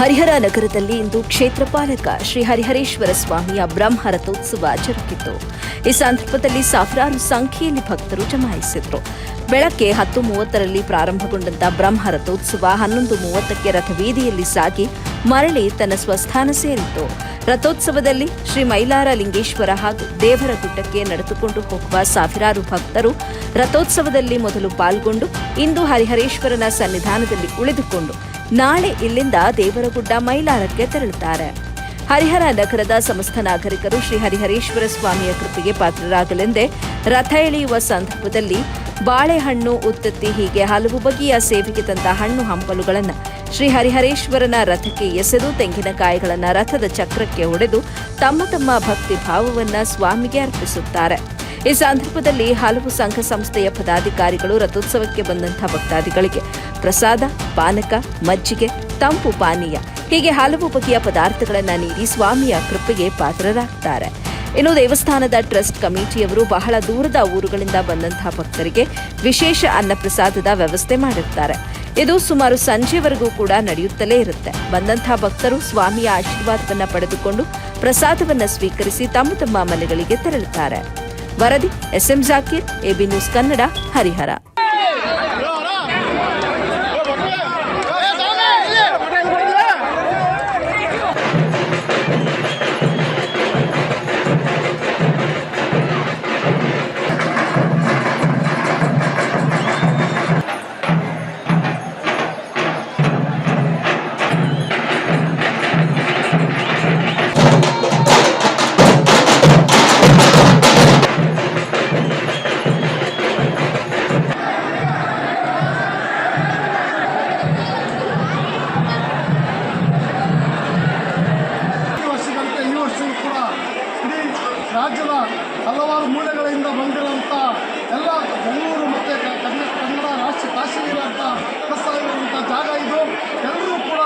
ಹರಿಹರ ನಗರದಲ್ಲಿ ಇಂದು ಕ್ಷೇತ್ರ ಪಾಲಕ ಶ್ರೀ ಹರಿಹರೇಶ್ವರ ಸ್ವಾಮಿಯ ಬ್ರಹ್ಮ ರಥೋತ್ಸವ ಜರುಗಿತು. ಈ ಸಂದರ್ಭದಲ್ಲಿ ಸಾವಿರಾರು ಸಂಖ್ಯೆಯಲ್ಲಿ ಭಕ್ತರು ಜಮಾಯಿಸಿದರು. ಬೆಳಗ್ಗೆ ಹತ್ತು ಮೂವತ್ತರಲ್ಲಿ ಪ್ರಾರಂಭಗೊಂಡಂತ ಬ್ರಹ್ಮ ರಥೋತ್ಸವ ಹನ್ನೊಂದು ಮೂವತ್ತಕ್ಕೆ ರಥವೀದಿಯಲ್ಲಿ ಸಾಗಿ ಮರಳಿ ತನ್ನ ಸ್ವಸ್ಥಾನ ಸೇರಿತು. ರಥೋತ್ಸವದಲ್ಲಿ ಶ್ರೀ ಮೈಲಾರ ಲಿಂಗೇಶ್ವರ ಹಾಗೂ ದೇವರ ಗುಡ್ಡಕ್ಕೆ ನಡೆದುಕೊಂಡು ಹೋಗುವ ಸಾವಿರಾರು ಭಕ್ತರು ರಥೋತ್ಸವದಲ್ಲಿ ಮೊದಲು ಪಾಲ್ಗೊಂಡು ಇಂದು ಹರಿಹರೇಶ್ವರನ ಸನ್ನಿಧಾನದಲ್ಲಿ ಉಳಿದುಕೊಂಡು ನಾಳೆ ಇಲ್ಲಿಂದ ದೇವರಗುಡ್ಡ ಮೈಲಾರಕ್ಕೆ ತೆರಳುತ್ತಾರೆ. ಹರಿಹರ ನಗರದ ಸಮಸ್ತ ನಾಗರಿಕರು ಶ್ರೀ ಹರಿಹರೇಶ್ವರ ಸ್ವಾಮಿಯ ಕೃಪೆಗೆ ಪಾತ್ರರಾಗಲೆಂದೇ ರಥ ಎಳೆಯುವ ಸಂದರ್ಭದಲ್ಲಿ ಬಾಳೆಹಣ್ಣು, ಉತ್ತತ್ತಿ ಹೀಗೆ ಹಲವು ಬಗೆಯ ಸೇವೆಗೆ ತಂದ ಹಣ್ಣು ಹಂಪಲುಗಳನ್ನು ಶ್ರೀ ಹರಿಹರೇಶ್ವರನ ರಥಕ್ಕೆ ಎಸೆದು ತೆಂಗಿನಕಾಯಿಗಳನ್ನು ರಥದ ಚಕ್ರಕ್ಕೆ ಹೊಡೆದು ತಮ್ಮ ತಮ್ಮ ಭಕ್ತಿ ಭಾವವನ್ನು ಸ್ವಾಮಿಗೆ ಅರ್ಪಿಸುತ್ತಾರೆ. ಈ ಸಂದರ್ಭದಲ್ಲಿ ಹಲವು ಸಂಘ ಸಂಸ್ಥೆಯ ಪದಾಧಿಕಾರಿಗಳು ರಥೋತ್ಸವಕ್ಕೆ ಬಂದಂತಹ ಭಕ್ತಾದಿಗಳಿಗೆ ಪ್ರಸಾದ, ಪಾನಕ, ಮಜ್ಜಿಗೆ, ತಂಪು ಪಾನೀಯ, ಹೀಗೆ ಹಲವು ಬಗೆಯ ಪದಾರ್ಥಗಳನ್ನು ನೀಡಿ ಸ್ವಾಮಿಯ ಕೃಪೆಗೆ ಪಾತ್ರರಾಗ್ತಾರೆ. ಇನ್ನು ದೇವಸ್ಥಾನದ ಟ್ರಸ್ಟ್ ಕಮಿಟಿಯವರು ಬಹಳ ದೂರದ ಊರುಗಳಿಂದ ಬಂದಂತಹ ಭಕ್ತರಿಗೆ ವಿಶೇಷ ಅನ್ನಪ್ರಸಾದದ ವ್ಯವಸ್ಥೆ ಮಾಡಿರ್ತಾರೆ. ಇದು ಸುಮಾರು ಸಂಜೆವರೆಗೂ ಕೂಡ ನಡೆಯುತ್ತಲೇ ಇರುತ್ತೆ. ಬಂದಂತಹ ಭಕ್ತರು ಸ್ವಾಮಿಯ ಆಶೀರ್ವಾದವನ್ನು ಪಡೆದುಕೊಂಡು ಪ್ರಸಾದವನ್ನು ಸ್ವೀಕರಿಸಿ ತಮ್ಮ ತಮ್ಮ ಮನೆಗಳಿಗೆ ತೆರಳುತ್ತಾರೆ. ವರದಿ SM Zakir AB news Kannada Harihar ರಾಜ್ಯದ ಹಲವಾರು ಮೂಲೆಗಳಿಂದ ಬಂದಿರುವಂಥ ಎಲ್ಲ ಬೆಂಗಳೂರು ಮತ್ತು ಕನ್ನಡ ರಾಷ್ಟ್ರ ಅಂತ ಪ್ರಸ್ತಾವಿರುವಂಥ ಜಾಗ ಇದು. ಎಲ್ಲರೂ ಕೂಡ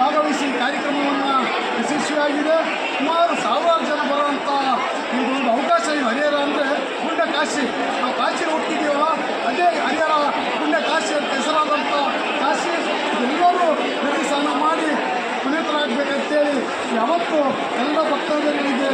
ಭಾಗವಹಿಸಿ ಕಾರ್ಯಕ್ರಮವನ್ನು ಯಶಸ್ವಿಯಾಗಿದೆ. ಸುಮಾರು ಸಾವಿರಾರು ಜನ ಬರುವಂಥ ಒಂದು ಅವಕಾಶ ಇದು ಹರಿಹರ ಅಂದರೆ ಪುಣ್ಯ ಕಾಶಿ. ನಾವು ಕಾಶಿ ಹೋಗ್ತಿದ್ದೀವೋ ಅದೇ ಹರಿಹರ ಪುಣ್ಯ ಕಾಶಿ ಅಂತ ಹೆಸರಾದಂಥ ಕಾಶಿ ಎಲ್ಲರೂ ಸ್ನಾನ ಮಾಡಿ ಪುನೀತರಾಗಬೇಕಂತೇಳಿ ಯಾವತ್ತೂ ಎಲ್ಲ ಭಕ್ತಾದಿಗಳಿಗೆ